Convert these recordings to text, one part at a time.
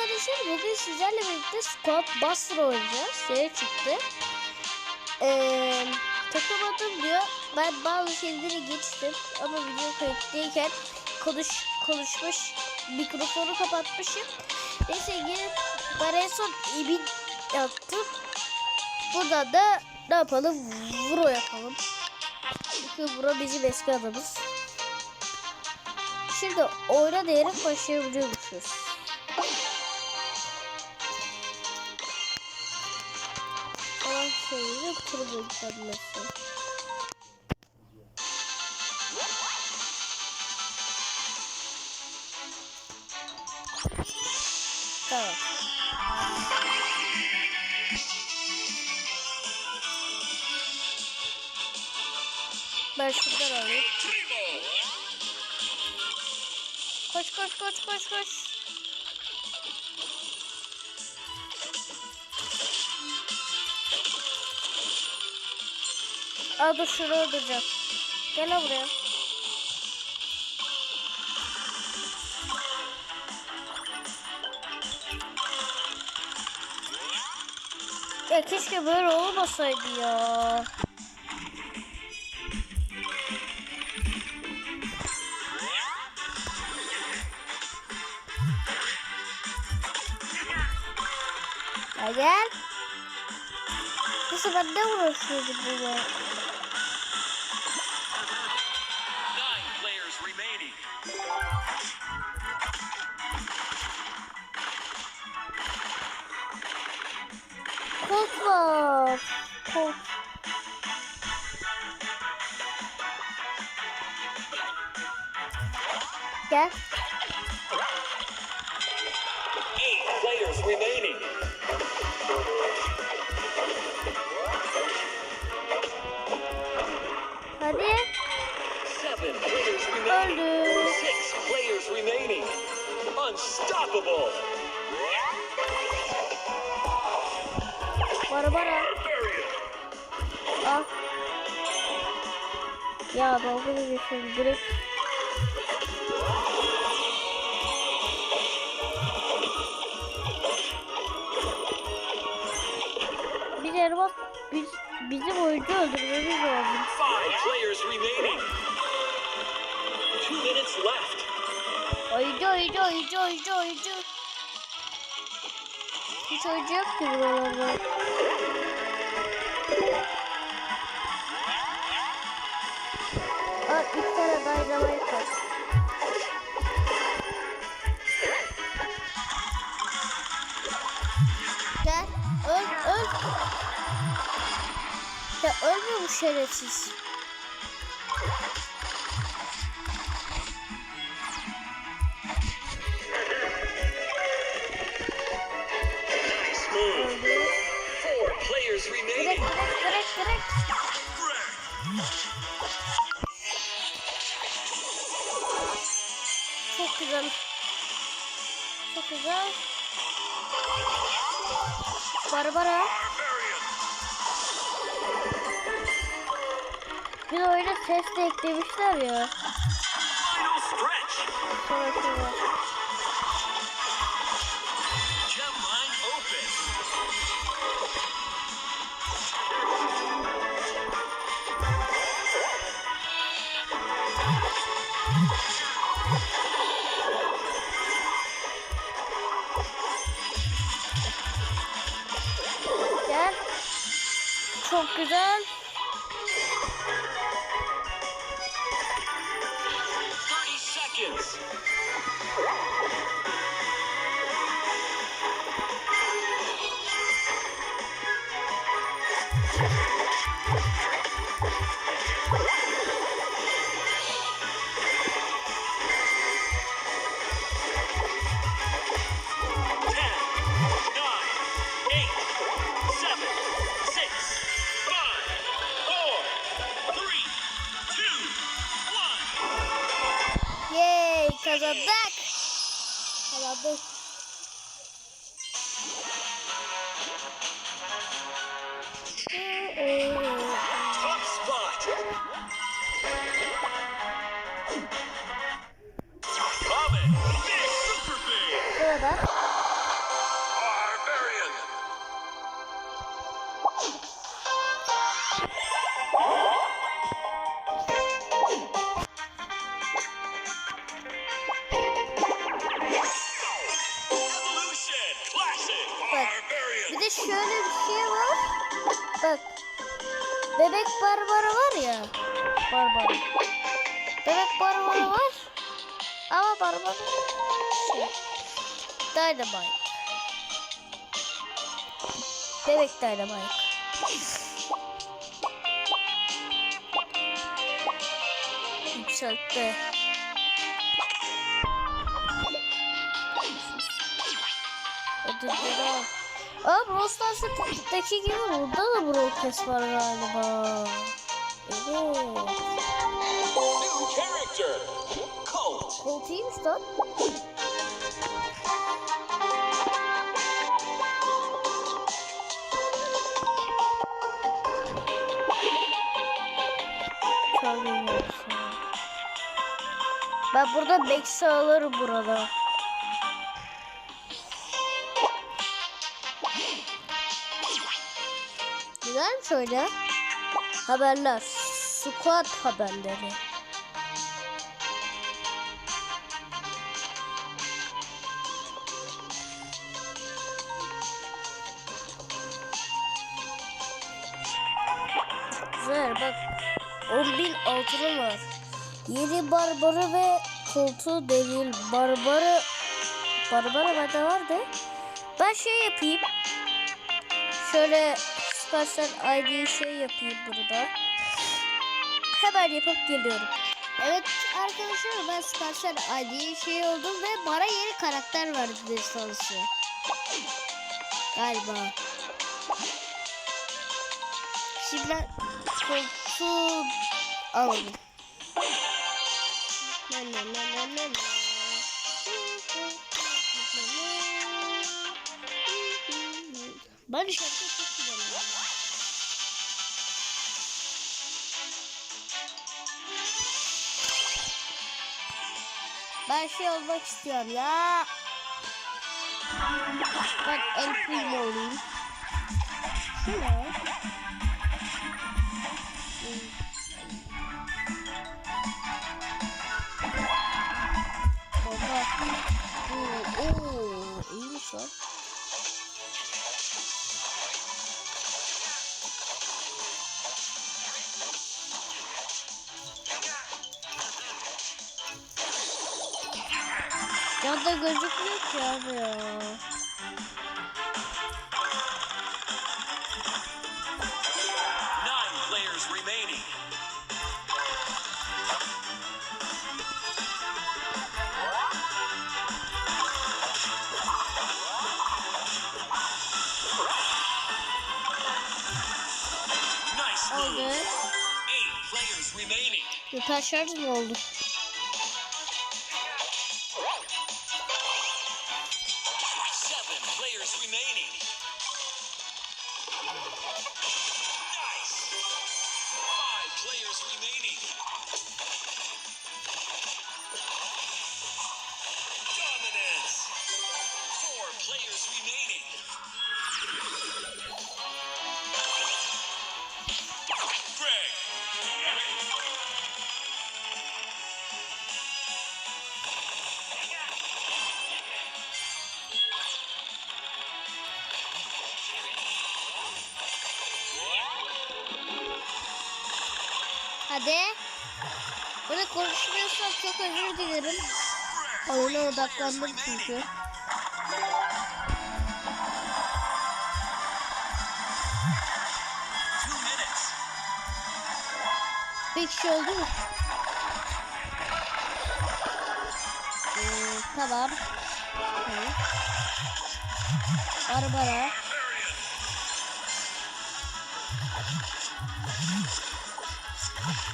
arkadaşlar bugün sizlerle birlikte Squad Buster oynayacağız. Seri çıktı. Ee, takamadım diyor. Ben bazı şeyleri geçtim ama video kayıttayken konuş, konuşmuş mikrofonu kapatmışım. Neyse gelip ben en son ibin yaptım. Burada da ne yapalım? Vuro yapalım. Çünkü Vuro bizim eski adamız. Şimdi oyuna diyerek başlayabiliyormuşuz. Şeyleri turbo. Tamam. Ben şuradan alayım. Koş koş koş koş koş. Aa dur şunu öldüreceğim. Gel lan buraya. Ya keşke böyle olmasaydı ya. Ya gel. Nasıl ben ne uğraşıyordum bununla? Nine Gel. Hadi. Öldü. Unstoppable. Bara bara. Al. Ya dalga geçiyorum direkt. Biz, bizim oyuncu öldürmemiz lazım. Oyuncu oyuncu oyuncu oyuncu oyuncu. Hiç oyuncu yok ki buralarda. Aa, bir tane dynamite var. Öl, öl. Ya ölmüyor bu şerefsiz. Direkt, direkt, direkt, direkt. Çok güzel. Çok güzel. Barbara. Bir de oyuna ses de eklemişler ya. Gel. Çok güzel. kadar. Bak, bir şöyle bir şey var. Bak. Bebek Barbara var ya. Barbara. Bebek Barbara var. Ama Barbara şey. Dynamite. Bebek Dynamite. Yükseltti. Ödülleri al. Aa Brawl Stars'taki gibi burada da Brawl var galiba. Evet. New character. Colt. Colt iyiymiş lan. Ben burada Max'i alırım burada. Güzelmiş öyle. Haberler. Squad haberleri. Güzel bak. 10.000 altını var. 7 barbarı ve koltuğu değil. Barbarı Barbara bende vardı. Ben şey yapayım. Şöyle Supercell ID şey yapayım burada. Hemen yapıp geliyorum. Evet arkadaşlar ben Supercell ID şey oldum ve bana yeni karakter verdi destansı. Galiba. Şimdi ben koltuğu alalım. Na na na na na. Ben şarkı çok güzel. Ben şey olmak istiyorum ya. Ben El Primo olayım. Şu Ya da gözükmüyor ki abi ya. Oldu. move. Eight players remaining. Süper şarj mı oldu? Hadi. Burada konuşmuyorsam çok özür dilerim. Oyuna odaklandım çünkü. Bir kişi oldu mu? Ee, tamam. Barbara. Colt.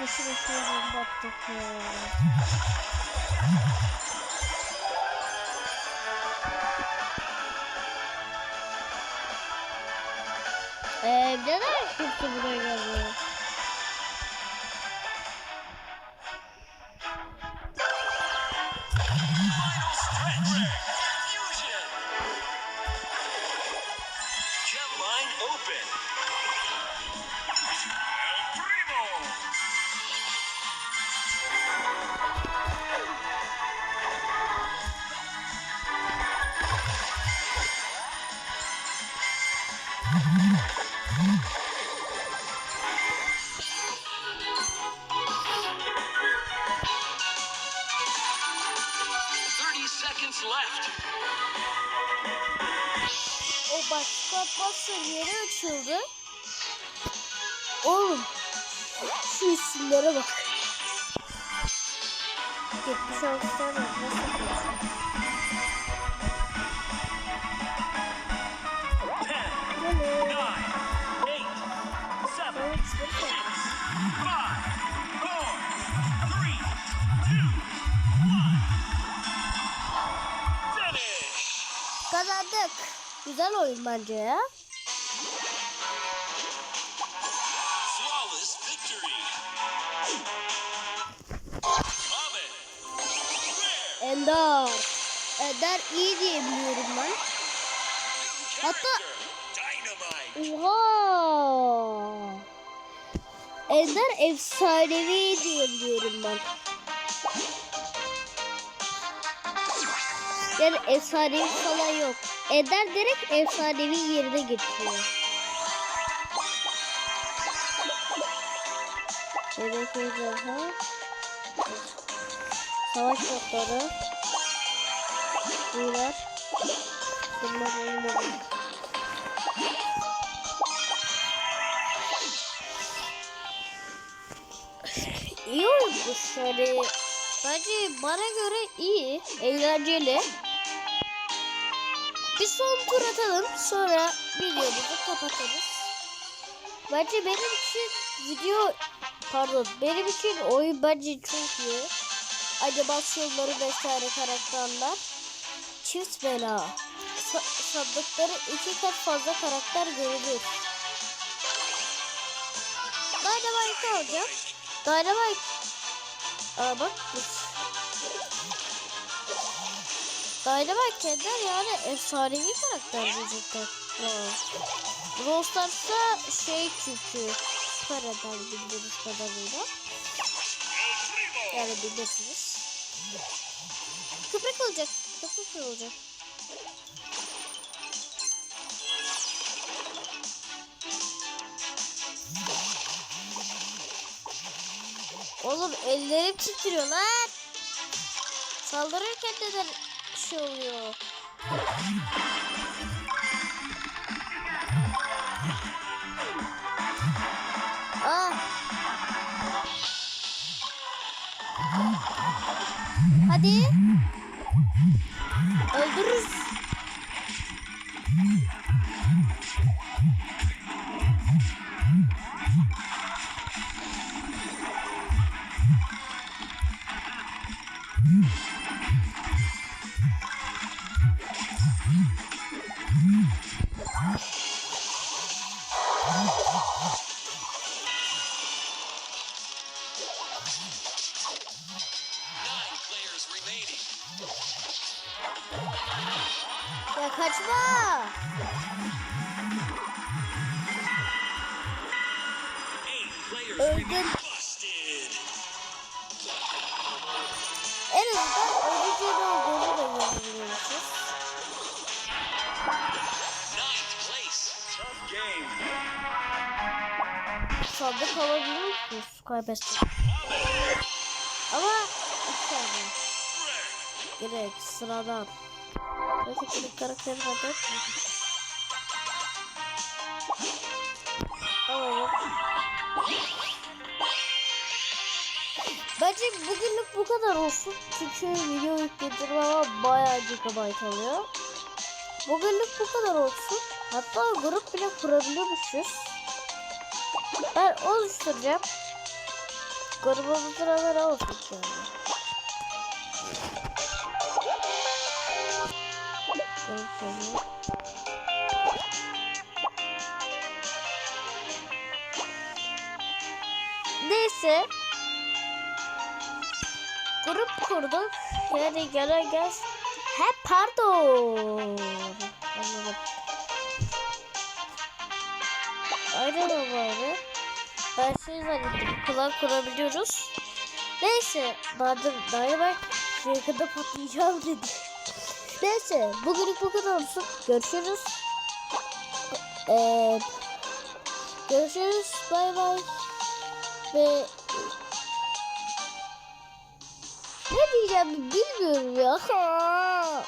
Nasıl başlıyorum baktık Ee, neden kimse buraya gelmiyor? Gemline open. başka basın yere açıldı. Oğlum şu isimlere bak. 76 tane nasıl Güzel oyun bence ya. Ender. Ender iyi diye biliyorum ben. Hatta. Oha! Ender efsanevi diye biliyorum ben. Yani efsanevi falan yok. Ender direkt efsanevi yerine geçiyor. Bebek ejderha. Savaş botları. Bunlar. Bunlar olmadı. İyi olmuş yani. Bence bana göre iyi, eğlenceli. Tur atalım sonra videomuzu kapatırız. Bence benim için video pardon benim için oyun bence çok iyi. Animasyonları vesaire karakterler. Çift bela. Sa- sandıkları iki kat fazla karakter görülür. Dynamite alacağım. Dynamite. Aa bak. Dynamite kendine yani efsanevi karakter diyecekler. Brawl Stars'ta şey çünkü süper eder bildiğiniz kadarıyla. Yani bilirsiniz. Köpek olacak. Köpek olacak. Oğlum ellerim titriyor lan. Saldırırken neden şey oluyor? Sandık alabiliyor musunuz? Kaybettik. Ama. Rare. Direkt sıradan. Neyse benim karakterim adı. Alalım. Bence bugünlük bu kadar olsun. Çünkü video yükledim ama bayağı gigabyte alıyor. Bugünlük bu kadar olsun. Hatta grup bile kurabiliyormuşuz. Ben oluşturacağım. Grubumuzun adı olsun yani. Neyse. Grup kurduk. Yani gene gel. He pardon. O böyle. Ben şey zannettim. Kulak kurabiliyoruz. Neyse. Bahadır Dynamite yakında patlayacağım dedi. Neyse. Bugünlük bu kadar olsun. Görüşürüz. Ee, görüşürüz. Bay bay. Ve ne diyeceğim bilmiyorum ya.